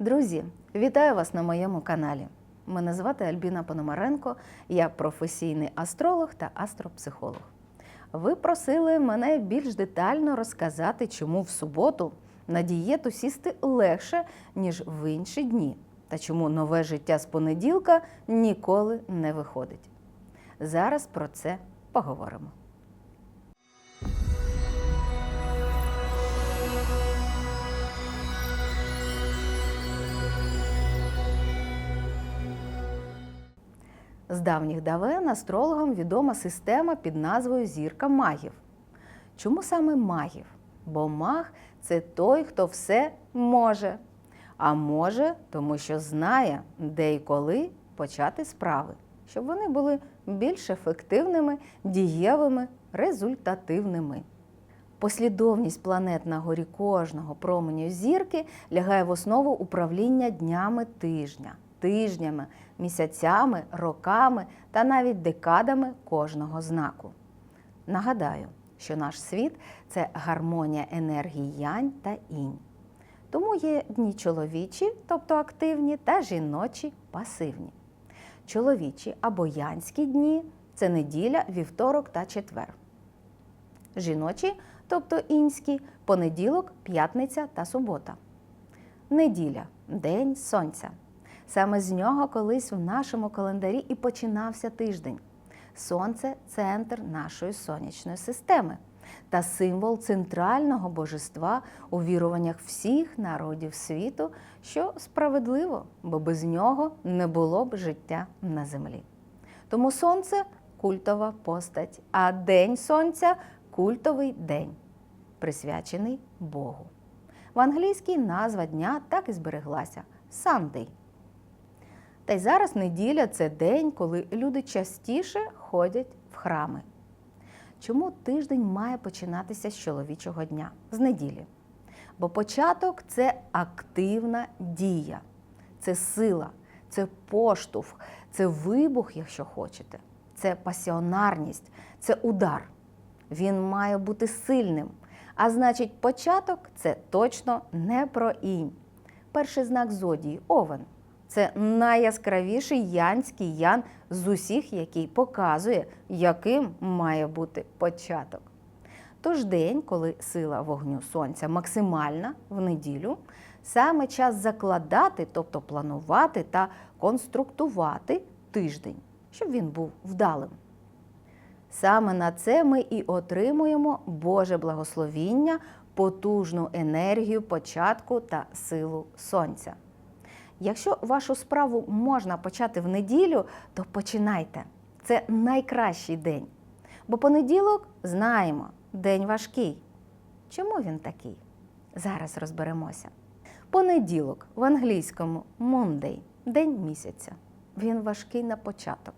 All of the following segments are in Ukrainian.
Друзі, вітаю вас на моєму каналі. Мене звати Альбіна Пономаренко, я професійний астролог та астропсихолог. Ви просили мене більш детально розказати, чому в суботу на дієту сісти легше, ніж в інші дні, та чому нове життя з понеділка ніколи не виходить. Зараз про це поговоримо. З давніх давен астрологам відома система під назвою Зірка магів. Чому саме магів? Бо маг це той, хто все може. А може, тому що знає, де і коли почати справи, щоб вони були більш ефективними, дієвими, результативними. Послідовність планет на горі кожного променю зірки лягає в основу управління днями тижня, тижнями, місяцями, роками та навіть декадами кожного знаку. Нагадаю, що наш світ це гармонія енергії янь та інь. Тому є дні чоловічі, тобто активні, та жіночі пасивні. Чоловічі або янські дні це неділя, вівторок та четвер. Жіночі, тобто інські, понеділок, п'ятниця та субота. Неділя день сонця. Саме з нього колись в нашому календарі і починався тиждень. Сонце центр нашої сонячної системи та символ центрального божества у віруваннях всіх народів світу, що справедливо, бо без нього не було б життя на землі. Тому сонце культова постать, а день сонця культовий день, присвячений Богу. В англійській назва дня так і збереглася Sunday. Та й зараз неділя це день, коли люди частіше ходять в храми. Чому тиждень має починатися з чоловічого дня, з неділі? Бо початок це активна дія, це сила, це поштовх, це вибух, якщо хочете, це пасіонарність, це удар. Він має бути сильним. А значить, початок це точно не про інь. Перший знак зодії овен. Це найяскравіший янський ян з усіх, який показує, яким має бути початок. Тож день, коли сила вогню сонця максимальна в неділю, саме час закладати, тобто планувати та конструктувати тиждень, щоб він був вдалим. Саме на це ми і отримуємо Боже благословіння, потужну енергію початку та силу сонця. Якщо вашу справу можна почати в неділю, то починайте. Це найкращий день. Бо понеділок знаємо, день важкий. Чому він такий? Зараз розберемося. Понеділок в англійському Monday – день місяця. Він важкий на початок.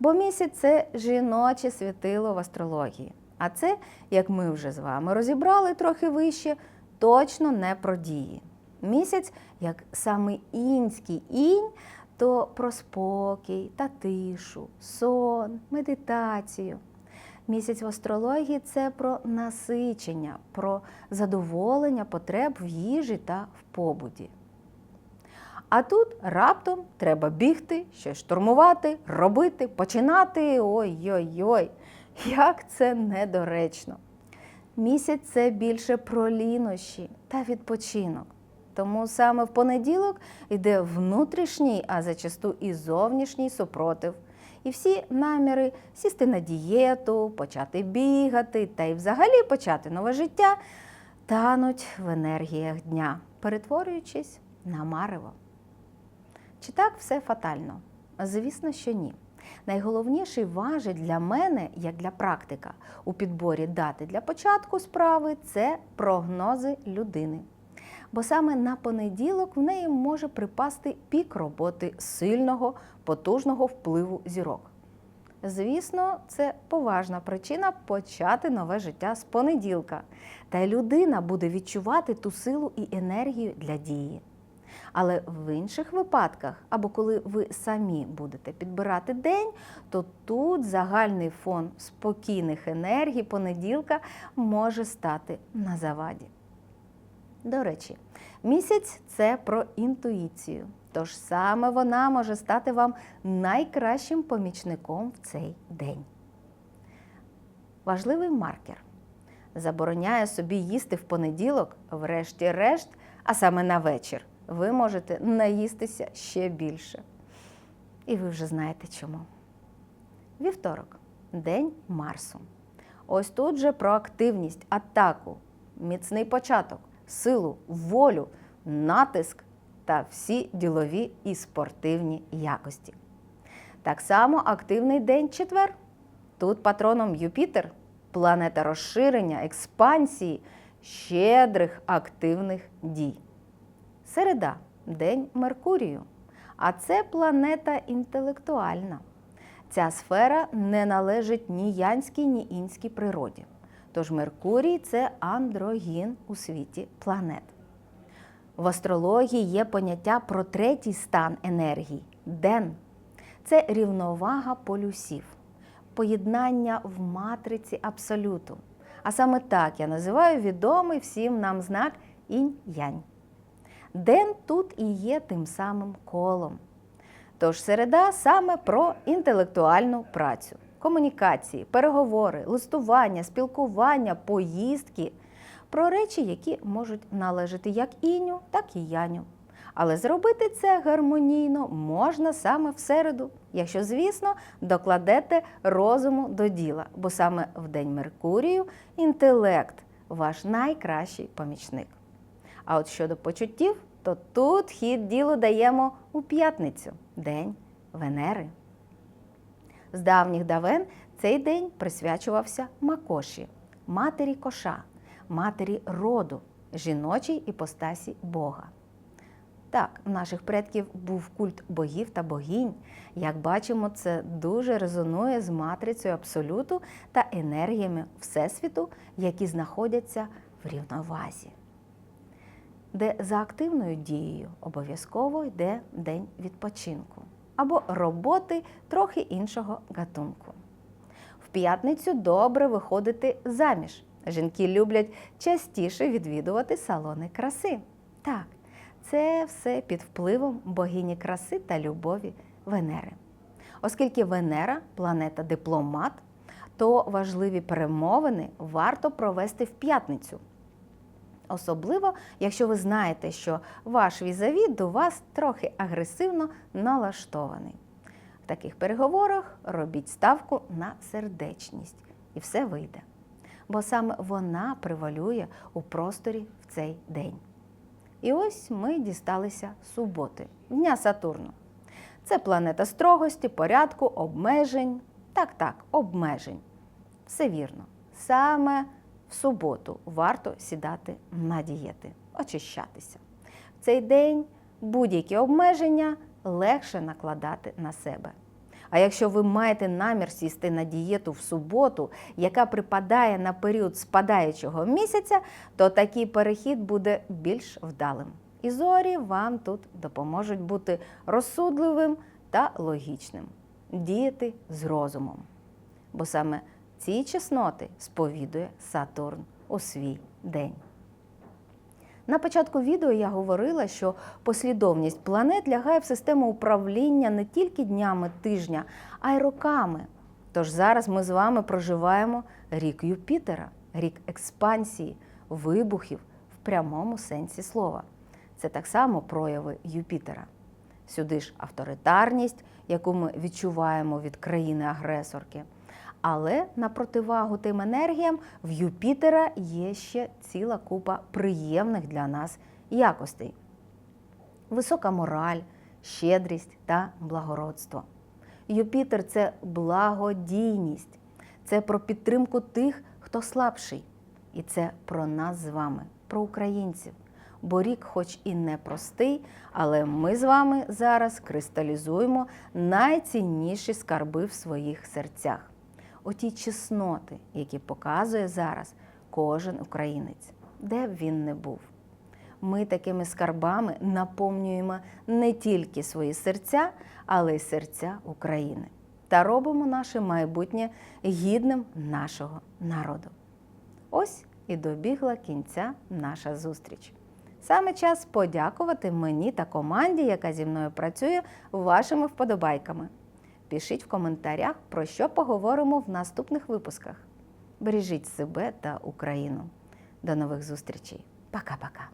Бо місяць це жіноче світило в астрології. А це, як ми вже з вами розібрали трохи вище, точно не про дії. Місяць, як саме інський інь, то про спокій та тишу, сон, медитацію. Місяць в астрології це про насичення, про задоволення потреб в їжі та в побуті. А тут раптом треба бігти, щось штурмувати, робити, починати. Ой-ой-ой, як це недоречно. Місяць це більше про лінощі та відпочинок. Тому саме в понеділок йде внутрішній, а зачасту і зовнішній супротив. І всі наміри сісти на дієту, почати бігати та й взагалі почати нове життя тануть в енергіях дня, перетворюючись на марево. Чи так все фатально? Звісно, що ні. Найголовніший важить для мене, як для практика, у підборі дати для початку справи це прогнози людини. Бо саме на понеділок в неї може припасти пік роботи сильного, потужного впливу зірок. Звісно, це поважна причина почати нове життя з понеділка. Та й людина буде відчувати ту силу і енергію для дії. Але в інших випадках, або коли ви самі будете підбирати день, то тут загальний фон спокійних енергій понеділка може стати на заваді. До речі, місяць це про інтуїцію. Тож саме вона може стати вам найкращим помічником в цей день. Важливий маркер забороняє собі їсти в понеділок, врешті-решт, а саме на вечір. Ви можете наїстися ще більше. І ви вже знаєте чому. Вівторок день Марсу. Ось тут же про активність, атаку, міцний початок, силу, волю, натиск та всі ділові і спортивні якості. Так само активний день четвер. Тут патроном Юпітер, планета розширення, експансії, щедрих активних дій. Середа день Меркурію. А це планета інтелектуальна. Ця сфера не належить ні янській, ні інській природі. Тож Меркурій це андрогін у світі планет. В астрології є поняття про третій стан енергії ден. Це рівновага полюсів, поєднання в матриці абсолюту. А саме так я називаю відомий всім нам знак інь-янь. Ден тут і є тим самим колом. Тож середа саме про інтелектуальну працю, комунікації, переговори, листування, спілкування, поїздки, про речі, які можуть належати як іню, так і яню. Але зробити це гармонійно можна саме в середу, якщо, звісно, докладете розуму до діла, бо саме в день Меркурію інтелект ваш найкращий помічник. А от щодо почуттів, то тут хід ділу даємо у п'ятницю, день Венери. З давніх давен цей день присвячувався Макоші, матері коша, матері роду, жіночій іпостасі Бога. Так, в наших предків був культ богів та богінь. Як бачимо, це дуже резонує з матрицею абсолюту та енергіями Всесвіту, які знаходяться в рівновазі. Де за активною дією обов'язково йде день відпочинку або роботи трохи іншого гатунку. В п'ятницю добре виходити заміж. Жінки люблять частіше відвідувати салони краси. Так, це все під впливом богині краси та любові Венери. Оскільки Венера планета дипломат, то важливі перемовини варто провести в п'ятницю. Особливо, якщо ви знаєте, що ваш візаві до вас трохи агресивно налаштований. В таких переговорах робіть ставку на сердечність, і все вийде. Бо саме вона превалює у просторі в цей день. І ось ми дісталися суботи, дня Сатурну. Це планета строгості, порядку, обмежень. Так, так, обмежень. Все вірно. Саме в суботу варто сідати на дієти, очищатися. В цей день будь-які обмеження легше накладати на себе. А якщо ви маєте намір сісти на дієту в суботу, яка припадає на період спадаючого місяця, то такий перехід буде більш вдалим. І зорі вам тут допоможуть бути розсудливим та логічним, діяти з розумом. Бо саме ці чесноти сповідує Сатурн у свій день. На початку відео я говорила, що послідовність планет лягає в систему управління не тільки днями тижня, а й роками. Тож зараз ми з вами проживаємо рік Юпітера, рік експансії, вибухів в прямому сенсі слова. Це так само прояви Юпітера. Сюди ж авторитарність, яку ми відчуваємо від країни-агресорки. Але на противагу тим енергіям в Юпітера є ще ціла купа приємних для нас якостей: висока мораль, щедрість та благородство. Юпітер це благодійність, це про підтримку тих, хто слабший. І це про нас з вами, про українців. Бо рік, хоч і непростий, але ми з вами зараз кристалізуємо найцінніші скарби в своїх серцях оті чесноти, які показує зараз кожен українець, де б він не був. Ми такими скарбами наповнюємо не тільки свої серця, але й серця України та робимо наше майбутнє гідним нашого народу. Ось і добігла кінця наша зустріч. Саме час подякувати мені та команді, яка зі мною працює, вашими вподобайками. Пишіть в коментарях, про що поговоримо в наступних випусках. Бережіть себе та Україну. До нових зустрічей. Пока-пока.